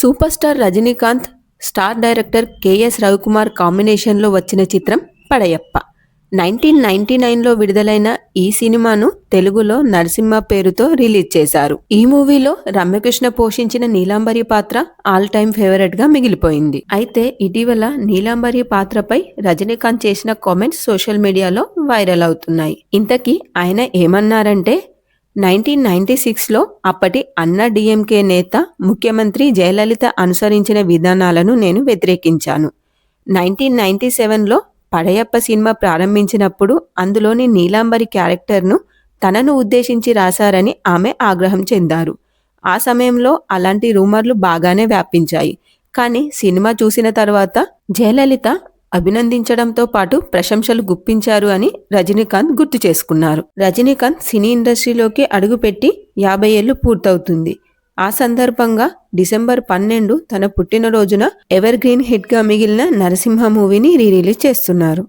Superstar Rajinikanth star director K S Ravikumar కాంబినేషన్లో వచ్చిన చిత్రం పడయప్ప. నైన్టీన్ నైన్టీ నైన్లో విడుదలైన ఈ సినిమాను తెలుగులో నరసింహ పేరుతో రిలీజ్ చేశారు. ఈ మూవీలో రమ్యకృష్ణ పోషించిన నీలాంబరి పాత్ర ఆల్ టైమ్ ఫేవరెట్గా మిగిలిపోయింది. అయితే ఇటీవల నీలాంబరి పాత్రపై రజనీకాంత్ చేసిన కామెంట్స్ సోషల్ మీడియాలో వైరల్ అవుతున్నాయి. ఇంతకీ ఆయన ఏమన్నారంటే నైన్టీన్ నైన్టీ సిక్స్లో అప్పటి అన్నా డిఎంకే నేత ముఖ్యమంత్రి జయలలిత అనుసరించిన విధానాలను నేను వ్యతిరేకించాను. నైన్టీన్ నైన్టీ సెవెన్లో పడయప్ప సినిమా ప్రారంభించినప్పుడు అందులోని నీలాంబరి క్యారెక్టర్ను తనను ఉద్దేశించి రాశారని ఆమె ఆగ్రహం చెందారు. ఆ సమయంలో అలాంటి రూమర్లు బాగానే వ్యాపించాయి. కానీ సినిమా చూసిన తర్వాత జయలలిత అభినందించడంతో పాటు ప్రశంసలు గుప్పించారు అని రజనీకాంత్ గుర్తు చేసుకున్నారు. రజనీకాంత్ సినీ ఇండస్ట్రీలోకి అడుగుపెట్టి యాభై ఏళ్ళు పూర్తవుతుంది. ఆ సందర్భంగా డిసెంబర్ పన్నెండు తన పుట్టినరోజున ఎవర్ గ్రీన్ హిట్గా మిగిలిన నరసింహ మూవీని రీ రిలీజ్ చేస్తున్నారు.